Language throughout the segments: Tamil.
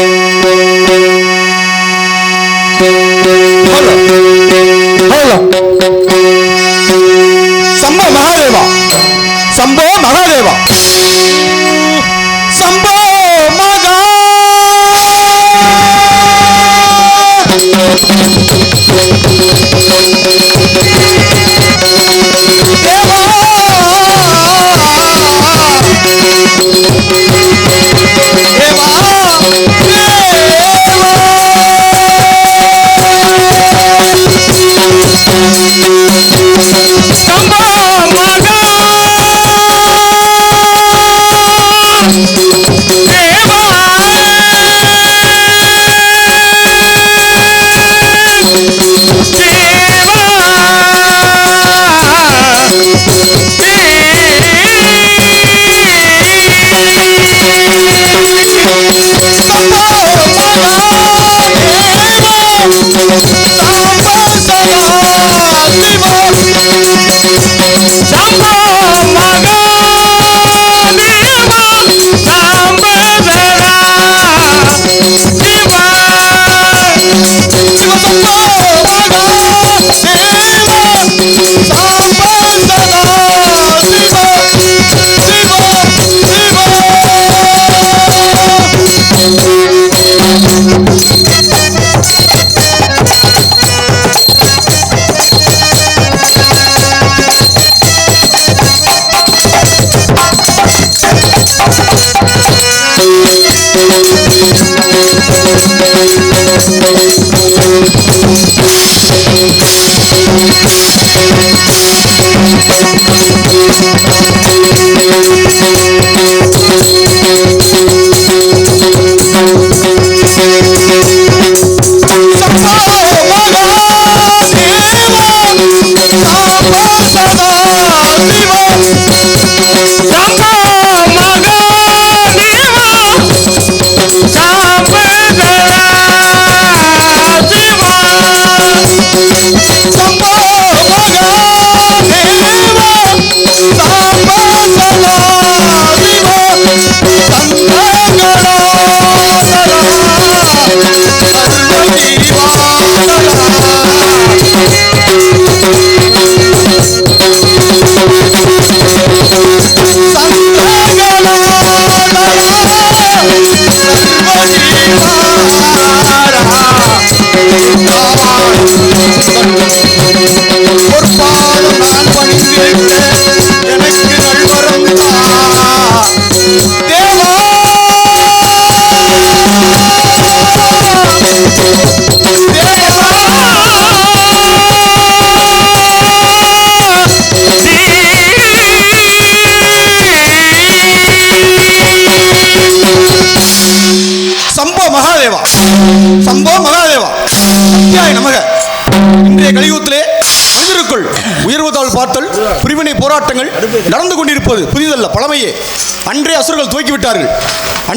Yeah.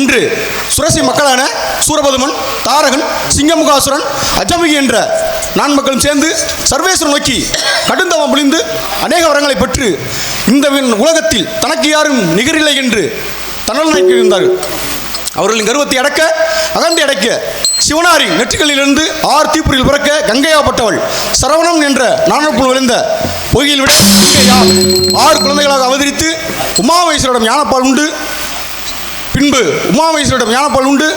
அன்று சுரசி மக்களான சூரபதுமன் தாரகன் சிங்கமுகாசுரன் அஜமிகி என்ற நான் மக்களும் சேர்ந்து சர்வேஸ்வரன் நோக்கி கடுந்தவம் புளிந்து அநேக வரங்களை பெற்று இந்த உலகத்தில் தனக்கு யாரும் நிகரில்லை என்று தன்னல் இருந்தார்கள் அவர்களின் கர்வத்தை அடக்க அகந்தி அடைக்க சிவனாரின் நெற்றிகளிலிருந்து ஆர் தீப்புரியில் பிறக்க கங்கையாப்பட்டவள் சரவணம் என்ற நானப்புள் விழுந்த பொய்யில் விட ஆறு குழந்தைகளாக அவதரித்து உமாவேஸ்வரிடம் ஞானப்பால் உண்டு. பின்பு உமாமேஸ்வரிடம் ஞானப்பால் உண்டு.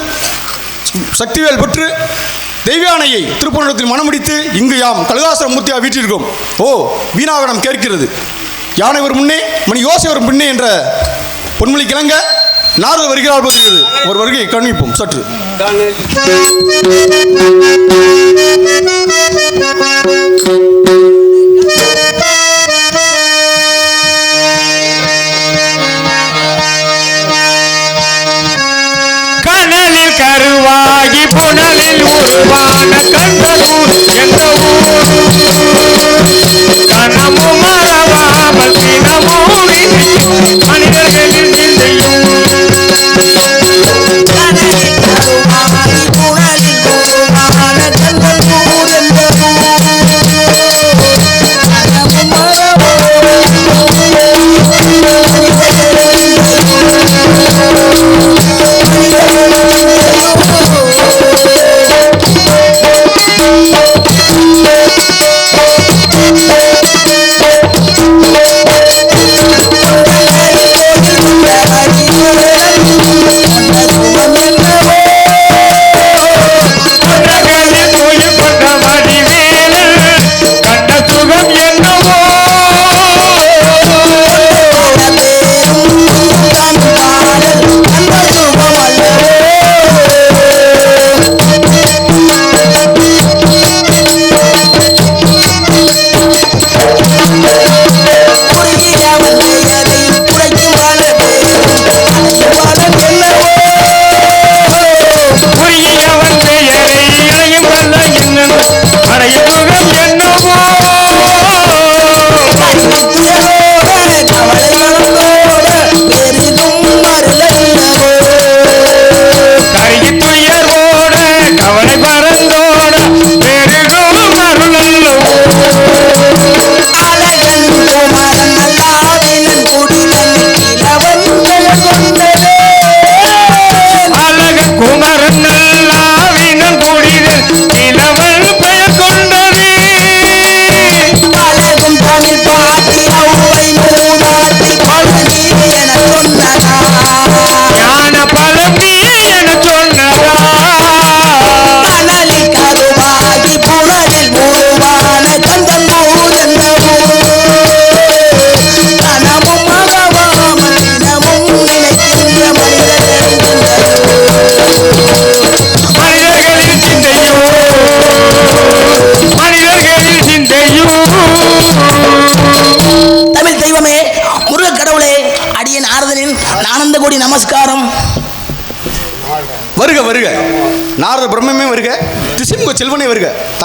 சக்திவேல் பெற்று தெய்வானையை திருப்பூரத்தில் மனமுடித்து இங்கு யாம் கழுகாசுர மூர்த்தியாக வீற்றிருக்கோம் ஓ வீணாகனம் கேட்கிறது. யானை ஒரு முன்னே மணி யோசை ஒரு பின்னே என்ற பொன்மொழி கிளங்க நாரது வருகிறார் போகிறது ஒரு வருகை கண்ணிப்போம் சற்று. கனலில் புனலில் உருவான கண்டலூர் என்ற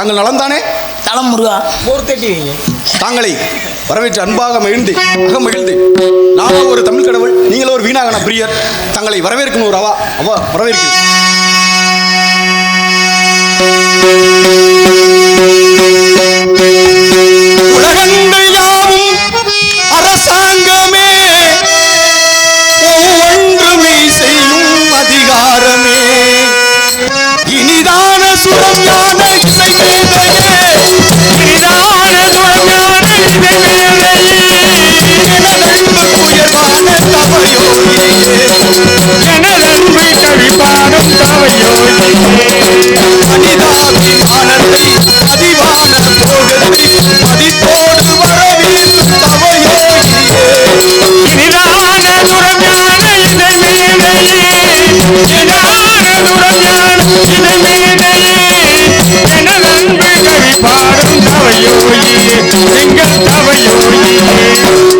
தாங்கள் நலம்தானே? தலம் முருகா. போர் தட்டி வைங்க தாங்களை வரவேற்று அன்பாக மகிழ்ந்து அக மகிழ்ந்து. நானும் ஒரு தமிழ் கடவுள் நீங்களும் ஒரு வீணாகன பிரியர். தங்களை வரவேற்கணும் ஒரு அவா அவா வரவேற்கிறேன். கவிபாடும் தவையோகியே, எங்கள் தவையோகியே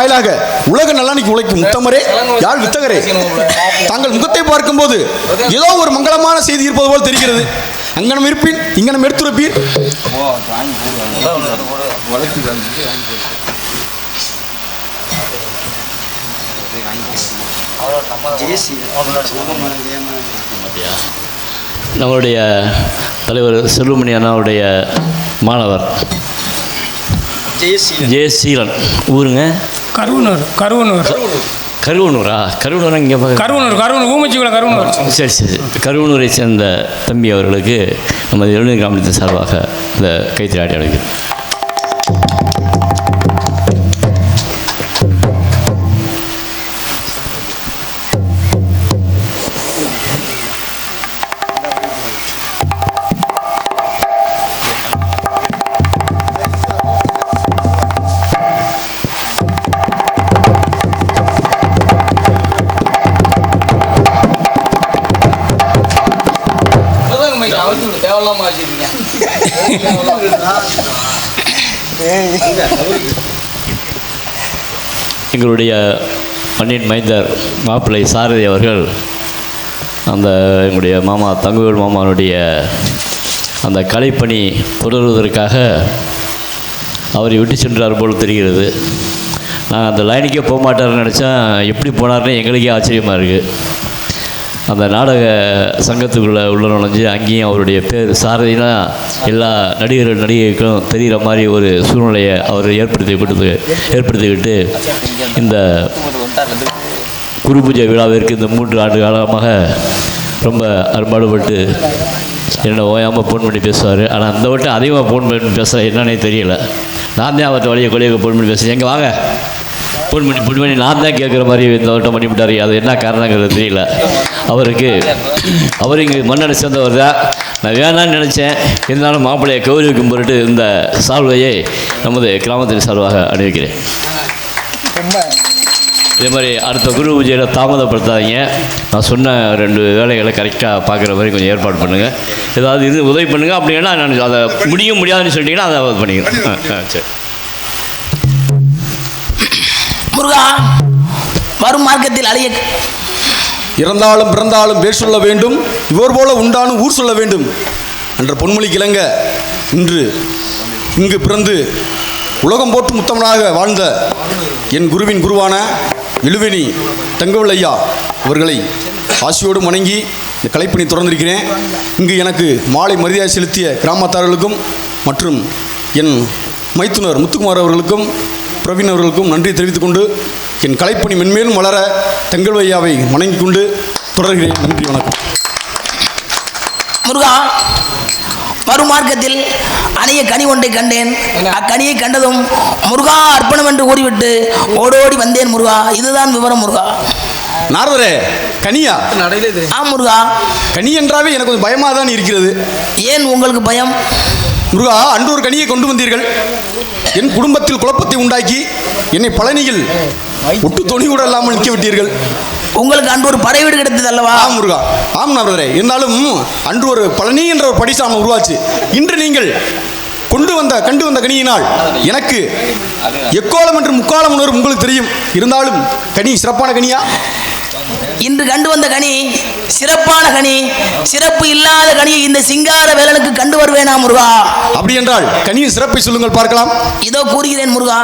வாயிலாக உலக நலனுக்கு உழைக்கும் முத்தமரே யாழ் வித்தகரே? தாங்கள் முகத்தை பார்க்கும்போது ஏதோ ஒரு மங்களமான செய்தி இருப்பது போல் தெரிகிறது. அங்கனம் இருப்பீன் இங்கனம் எடுத்துரைப்பீர் நம்மளுடைய தலைவர் செல்வமணி அண்ணாவுடைய மாணவர். ஜெயசீலன். ஊருங்க. கருவனூர் கருவனூர். கருவனூரா? கருவனூரா இங்கே கருவனூர் கருவனூர் ஊமச்சிக்குள்ள கருவனூர். சரி சரி. கருவனூரை சேர்ந்த தம்பி அவர்களுக்கு நமது எழுநூறு கிராமத்தின் சார்பாக இந்த கைத்திராட்டி அழைக்கிறோம் எங்களுடைய மண்ணின் மைந்தர் மாப்பிள்ளை சாரதி அவர்கள் அந்த எங்களுடைய மாமா தங்குவேல் மாமானுடைய அந்த கலைப்பணி தொடர்வதற்காக அவரை விட்டு சென்றார் போல் தெரிகிறது. நான் அந்த லைனுக்கே போக மாட்டார்னு நினச்சேன் எப்படி போனார்னு எங்களுக்கே ஆச்சரியமாக இருக்குது அந்த நாடக சங்கத்துக்குள்ளே உள்ள நுழைஞ்சு அங்கேயும் அவருடைய பேர் சாரதினா எல்லா நடிகர்கள் நடிகைக்கும் தெரிகிற மாதிரி ஒரு சூழ்நிலையை அவர் ஏற்படுத்தி கொடுத்து ஏற்படுத்திக்கிட்டு இந்த குரு பூஜை விழாவிற்கு இந்த மூன்று ஆண்டு காலமாக ரொம்ப அரும்பாடுபட்டு என்னை ஓயாமல் ஃபோன் பண்ணி பேசுவார். ஆனால் அந்த வட்டம் அதிகமாக ஃபோன் பண்ணி பேச என்னன்னே தெரியல. நான் தான் அவர்கிட்ட வழியை கொலையை ஃபோன் பண்ணி பேசுகிறேன் எங்கே வாங்க. ஃபோன் பண்ணி ஃபோன் பண்ணி நான் தான் கேட்குற மாதிரி இந்த வட்டம் பண்ணிவிட்டார் அது என்ன காரணங்கிறது தெரியல. அவருக்கு அவர் இங்கே மண்ணடை சேர்ந்தவர் தான். நான் வேணான்னு நினச்சேன். இருந்தாலும் மாப்பிள்ளையை கௌரவிக்கும் பொருட்டு இந்த சால்வையை நமது கிராமத்தின் சார்பாக அணிவிக்கிறேன். இதே மாதிரி அடுத்த குரு பூஜையில் தாமதப்படுத்தாதீங்க. நான் சொன்ன ரெண்டு வேலைகளை கரெக்டாக பார்க்குற மாதிரி கொஞ்சம் ஏற்பாடு பண்ணுங்கள் ஏதாவது இது உதவி பண்ணுங்கள் அப்படின்னா நான் அதை முடியும் முடியாதுன்னு சொல்லிட்டீங்கன்னா அதை பண்ணிக்கிறேன். ஆ சரி. முருகா வரும் மார்க்கத்தில் அழிய இறந்தாலும் பிறந்தாலும் பேர் சொல்ல வேண்டும் இவர் போல உண்டானும் ஊர் சொல்ல வேண்டும் என்ற பொன்மொழி கிளங்க இன்று இங்கு பிறந்து உலகம் போட்டு முத்தமனாக வாழ்ந்த என் குருவின் குருவான இழுவினி தங்கவில்லையா அவர்களை ஆசியோடு வணங்கி இந்த கலைப்பணி தொடர்ந்திருக்கிறேன். இங்கு எனக்கு மாலை மரியாதை செலுத்திய கிராமத்தார்களுக்கும் மற்றும் என் மைத்துனர் முத்துக்குமார் அவர்களுக்கும் பிரவீன் அவர்களுக்கும் நன்றி தெரிவித்துக் கொண்டு என் கலைப்பணி மென்மேலும் வளர தங்கல் ஐயாவை வணங்கிக் கொண்டு தொடர்கிறேன். நன்றி வணக்கம். முருகா மறுமார்க்கத்தில் அணைய கனி ஒன்றை கண்டேன். அக்கனியை கண்டதும் முருகா அர்ப்பணம் என்று கூறிவிட்டு ஓடோடி வந்தேன் முருகா. இதுதான் விவரம் முருகா. நாரதரே கனியா? ஆ முருகா. கனி என்றாவே எனக்கு கொஞ்சம் பயமாக தான் இருக்கிறது. ஏன் உங்களுக்கு பயம்? முருகா அன்று ஒரு கனியை கொண்டு வந்தீர்கள். என் குடும்பத்தில் குழப்பத்தை உண்டாக்கி என்னை பழனியில் ஒட்டு துணி கூட இல்லாமல் நிற்க விட்டீர்கள். உங்களுக்கு அன்று ஒரு படை வீடு கிடைத்தது அல்லவா? ஆம் முருகா. ஆம் நாரதரே இருந்தாலும் அன்று ஒரு பழனி என்ற ஒரு படிசாமம் உருவாச்சு. இன்று நீங்கள் கொண்டு வந்த கண்டு வந்த கனியினால் எனக்கு எக்கோலம் என்று முக்காலம் உணர்வு உங்களுக்கு தெரியும். இருந்தாலும் கனி சிறப்பான கனியா? இன்று கண்டு வந்த கனி சிறப்பான கனி. சிறப்பு இல்லாத கனியை இந்த சிங்கார வேலனுக்கு கண்டு வருவேனா முருகா? அப்படி என்றால் கனியின் சிறப்பை சொல்லுங்கள் பார்க்கலாம். இதோ கூறுகிறேன் முருகா.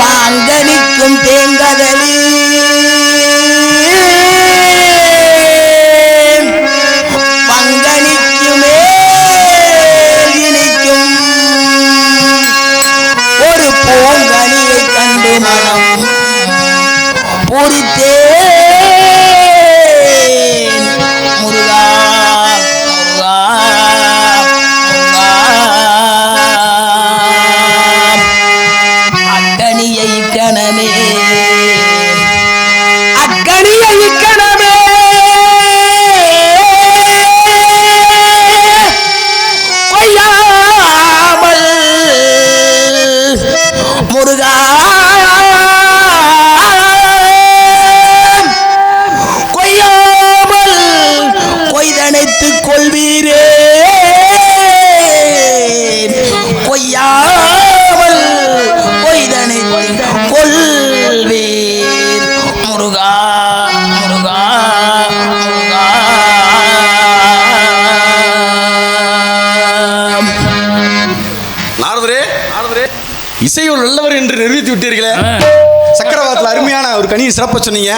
மாங்கனிக்கும் தேங்கதலி பூரித்தேன் முருகா முருகா முருகா. கணமே ஒரு கனியை சிறப்ப சொன்னீங்க.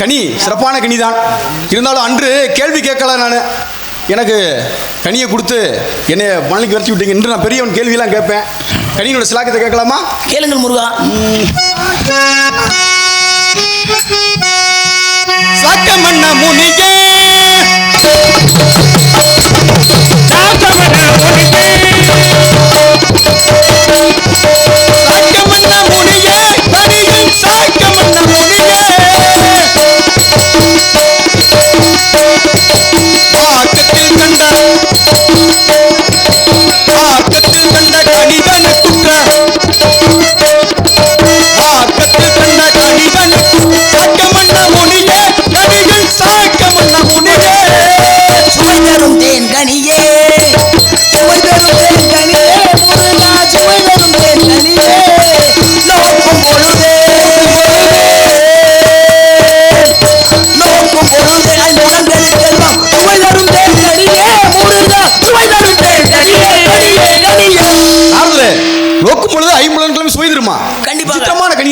கனி சிறப்பான கனி தான் இருந்தாலும் அன்று கேள்வி கேட்கல நான். எனக்கு கனியை கொடுத்து என்னை மலைக்கு வரைச்சி விட்டீங்க. என்று நான் பெரியவன் கேள்வியெல்லாம் கேட்பேன். கனியோட சிலாக்கத்தை கேட்கலாமா? கேளுங்கள் முருகா. சாக்கமண்ண முனிகே சாக்கமண்ண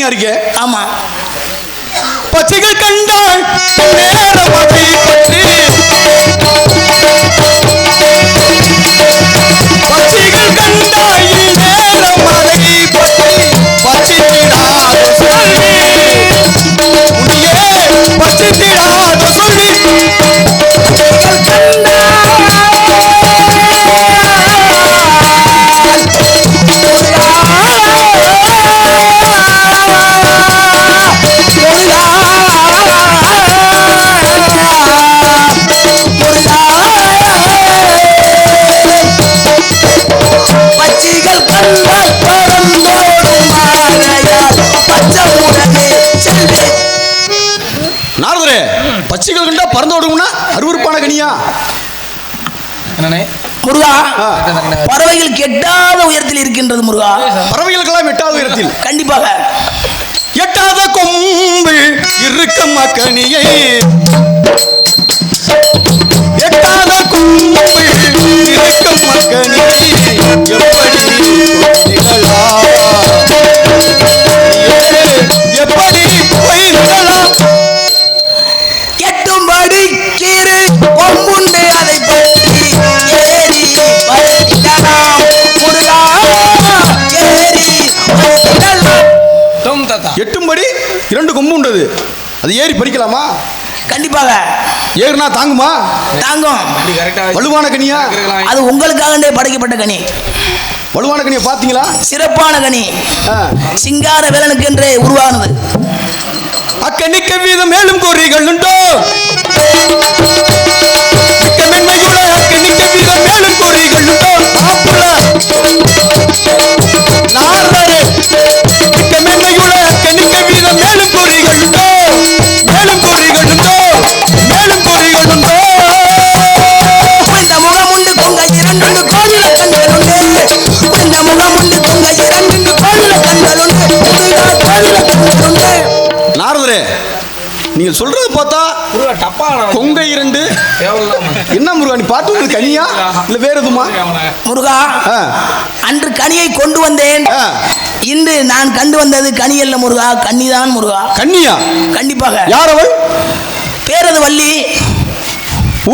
இருக்கே. ஆமா. பச்சைகள் கண்டால் நாரதரே பச்சைகள் கண்டா பறந்து ஓடும்னா அருவருப்பான கனியா? என்னண்ணே? முருகா. பறவைகள் கெட்டாத உயரத்தில் இருக்கின்றது முருகா. பறவைகளுக்கெல்லாம் எட்டாவது உயரத்தில். கண்டிப்பாக. எட்டாத கொம்பில் இருக்கும் அக்கனியை. எட்டாத கொம்பில் இருக்கும் அக்கனியை. அது ஏறி பறிக்கலாமா? கண்டிப்பாக. ஏறுனா தாங்குமா? தாங்கும். வலுவான கனியா? அது உங்களுக்காகவே படைக்கப்பட்ட கனி. வலுவான கனியை பார்த்தீங்களா? சிறப்பான கனி. சிங்கார வேலனுக்கு என்றே உருவானது. அக்கனிக்க வீதம் மேலும் கோரிகள் உண்டோ? மென்மையுள்ள அக்கனிக்க வீதம் மேலும் கோரிகள் உண்டோ? நாரதரே நீங்கள் சொல்றது பார்த்தா கொங்கை இரண்டு. என்ன முருகா நீ பார்த்து உங்களுக்கு கனியா? இல்ல வேற எதுமா முருகா. அன்று கனியை கொண்டு வந்தேன். இன்று நான் கண்டு வந்தது கனி அல்ல முருகா கன்னிதான் முருகா. கன்னியா? கண்டிப்பாக. யார் அவள்? பேரது வள்ளி.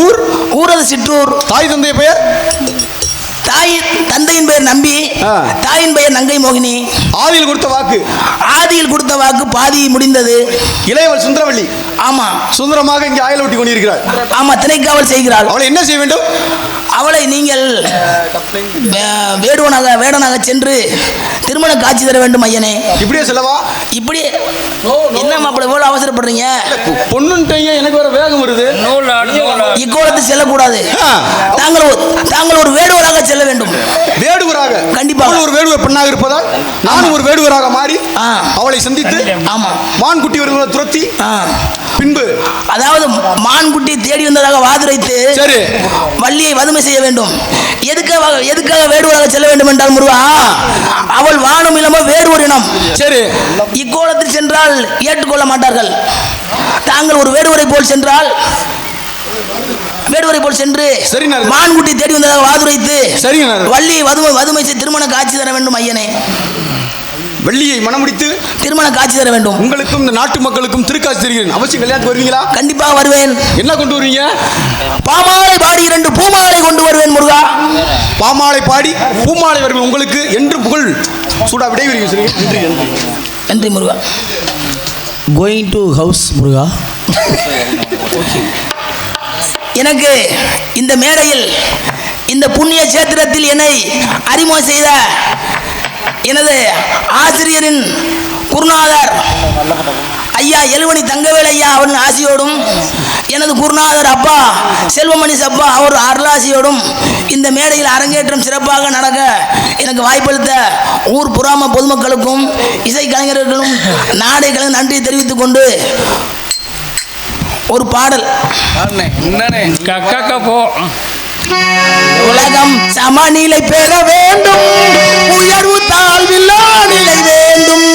ஊர்? ஊரது சிற்றூர். தாய் தந்தை பெயர்? நம்பி. தாயின் பெயர் நங்கை மோகினி. ஆதியில் கொடுத்த வாக்கு. ஆதியில் கொடுத்த வாக்கு பாதி முடிந்தது. இளையவள் சுந்தரவள்ளி. ஆமா. சுந்தரமாக இங்கே ஆயல் ஒட்டி கொண்டிருக்கிறாள். ஆமா திணைக்காவல் செய்கிறாள். அவளை என்ன செய்ய வேண்டும்? அவளை நீங்கள் வேடுவனாக வேடனாக சென்று திருமண காட்சி தர வேண்டும் ஐயனே. இப்படியே செல்லவா? இப்படி என்ன மாப்பிள்ள இவ்வளவு அவசரப்படுறீங்க? பொண்ணுன்ட்டீங்க எனக்கு வேற வேகம் வருது. இக்கோலத்தில் செல்லக்கூடாது. தாங்கள் ஒரு தாங்கள் ஒரு வேடுவராக செல்ல வேண்டும். வேடுவராக. கண்டிப்பாக. அவள் ஒரு வேடுவர் பெண்ணாக இருப்பதால் நானும் ஒரு வேடுவராக மாறி ஆ. அவளை சந்தித்து ஆமா. மான் குட்டி வருவதை துரத்தி ஆ. பின்பு அதாவது மான்குட்டி தேடி வந்ததாக வாதுரைத்து சரி. வள்ளியை வதுமை செய்ய வேண்டும். எதுக்காக எதுக்காக வேடுவராக செல்ல வேண்டும் என்றால் முருகா அவள் வானம் இளமோ வேடுவர் இனம் சரி இக்கோலத்தில் சென்றால் ஏற்றுக்கொள்ள மாட்டார்கள் தாங்கள் ஒரு வேடுவரை போல் சென்றால் வேடுவரை போல் சென்று. மான்குட்டி தேடி வந்ததாக வாதுரைத்து. வள்ளி வதுமை வதுமை திருமண காட்சி தர வேண்டும் ஐயனே வெள்ளியை மனமுடித்து திருமண காட்சி தர வேண்டும். உங்களுக்கும் இந்த நாட்டு மக்களுக்கும் திருக்காட்சி தருகிறேன். அவசியம் கல்யாணத்துக்கு வருவீங்களா? கண்டிப்பாக வருவேன். என்ன கொண்டு வருவீங்க? பாமாலை பாடி இரண்டு பூமாலை கொண்டு வருவேன் முருகா. பாமாலை பாடி பூமாலை வருவேன். உங்களுக்கு என்று புகழ். சூடா விடைபெறுகிறேன் சரி நன்றி நன்றி நன்றி முருகா. கோயிங் டு ஹவுஸ் முருகா. எனக்கு இந்த மேடையில் இந்த புண்ணிய சேத்திரத்தில் என்னை அறிமுகம் செய்த எனது ஆசிரியரின் குருநாதர் ஐயா எழுவணி தங்கவேல் ஐயா அவரின் ஆசியோடும் எனது குருநாதர் அப்பா செல்வமணி சப்பா அவர் அருளாசியோடும் இந்த மேடையில் அரங்கேற்றம் சிறப்பாக நடக்க எனக்கு வாய்ப்பளித்த ஊர் புறாம பொதுமக்களுக்கும் இசை கலைஞர்களும் நாடை கலைஞர் நன்றி தெரிவித்துக் கொண்டு ஒரு பாடல். கக்கா போ. உலகம் சமநிலை பெற வேண்டும். உயர்வு தாழ்வில்லா நிலை வேண்டும்.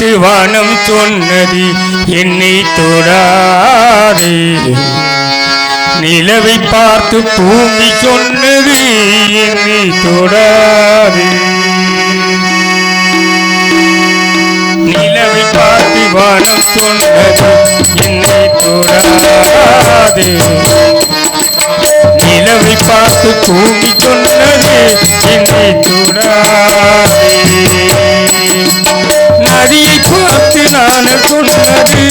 பார்த்து வானம் சொன்னது என்னை தொடாதே. நிலவை பார்த்து பூமி சொன்னது என்னை தொடாதே. நிலவை பார்த்து வானம் சொன்னது என்னை தொடாதே. நிலவை பார்த்து பூமி சொன்னது என்னை தொடாதே. அடியை பார்த்து நான் சொன்னது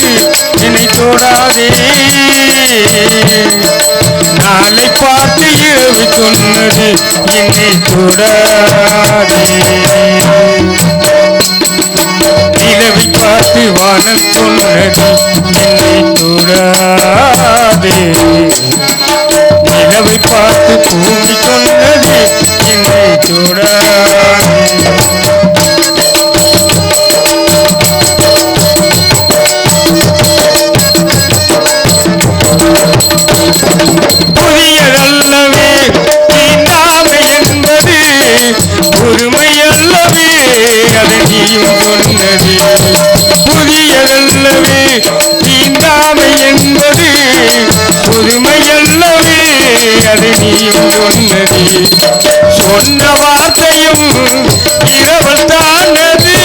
என்னை தொடாதே. நாளை பார்த்து ஏவி சொன்னது என்னை தொடாதே. நிலவை பார்த்து வானம் சொன்னது என்னை தொடாதே. நிலவை பார்த்து பூமி சொன்னது என்னை தொடாதே. அதை நீயும் சொன்னது சொன்ன வார்த்தையும் இரவல் தானது.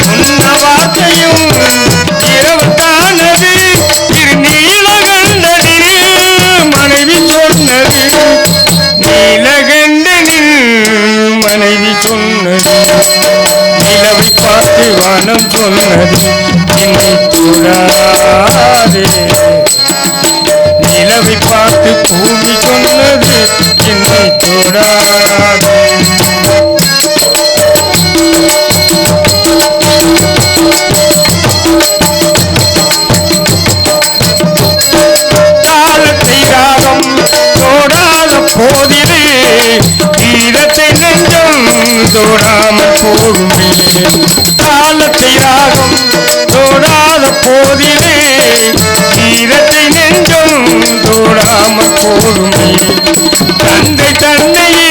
சொன்ன வார்த்தையும் இரவு தானது. திரு நீலகண்டனில் மனைவி சொன்னது. நீலகண்டனில் மனைவி சொன்னது. நிலவை பார்த்து வானம் சொன்னது. என்னை நிலவை பார்த்து பூமி சொன்னது என்னை தொடாதே. தாளத்தை போதிலே ஈரத்தை நெஞ்சம் தோடாமல் போகுமே. காலத்தை ராகம் நெஞ்சம் தோடாமல் போகுமே தந்தை தன்னையே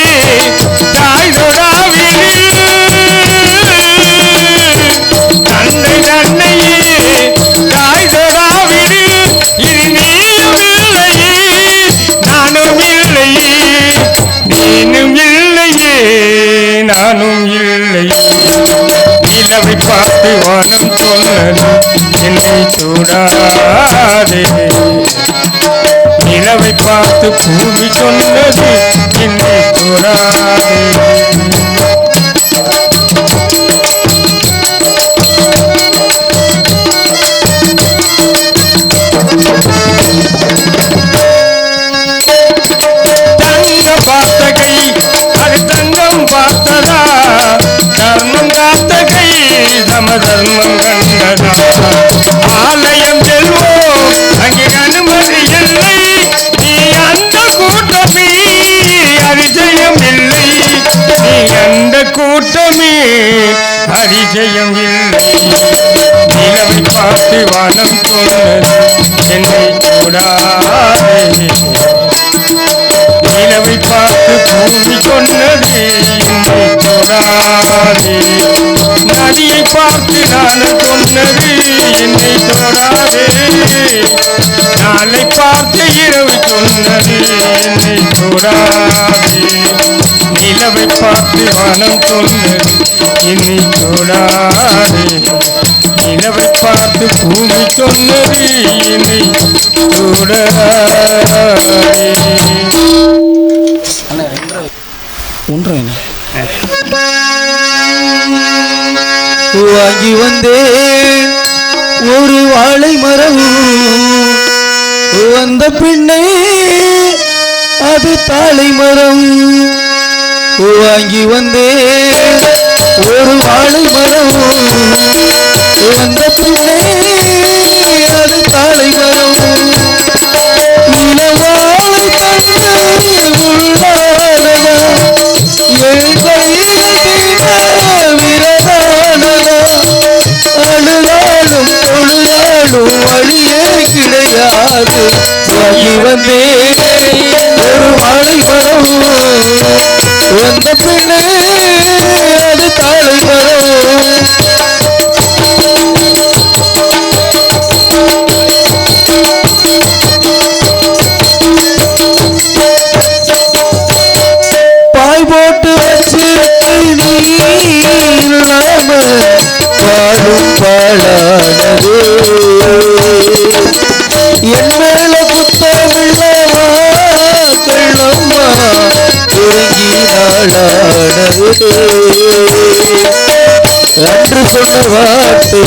தாய் தொடாவிலே தந்தை தன்னையே தாய் தொடாவிடு இது நீயும் இல்லையே நானும் இல்லையே நீனும் இல்லையே நானும் இல்லையே. நிலவை பார்த்து வானம் சொன்னது என்னை சூடாதே. பார்த்து பூமி சொன்னது என்னை தொடாதே கூட்டமே இல்லை நிலவை பார்த்து வானம் சொன்னது என்னை கூடாதே. பார்த்து பூமி சொன்னது என்னை தொடாதே. நதியை பார்த்து நான் சொன்னது என்னை தொடாதே. நாளை பார்த்து இரவு சொன்னது என்னை தொடாதே. நிலவை பார்த்து வானம் சொன்னது என்னை தொடாதே. நிலவை பார்த்து பூமி சொன்னது என்னை தொடாதே. ஒன்றரை வாங்கி வந்தேன் ஒரு வாழை மரம் வந்த பின்னே அது தாழை மரம். வாங்கி வந்தேன் ஒரு வாழை மரம் வந்த பின்னே காது சுவாகி வந்தேன் ஒரு வாழை மரம் வந்த பின்னே நாளானது அன்று சொன்ன வார்த்தை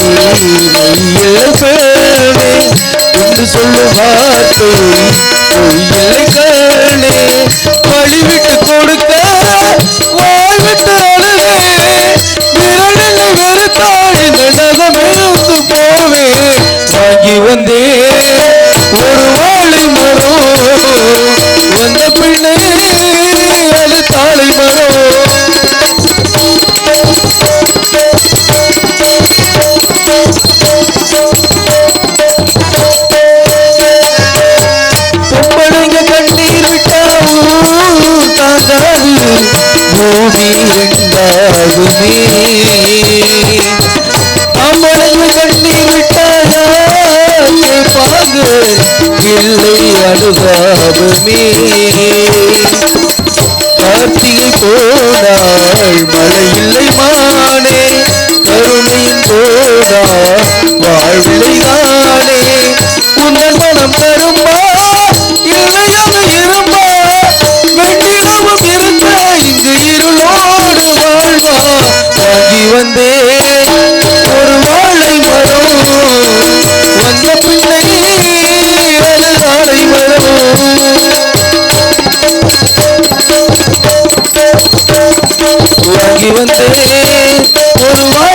பொய்யில காணே என்று சொல்லும் வார்த்தை பொய்யில வழிவிட்டு இருந்தாகுமே அமரது கண்ணி விட்டாக இல்லை அனுதாபமே கார்த்திகை போனால் மழை இல்லை மானே கருணையும் போனா வாழ்வில்லை வந்து ஒரு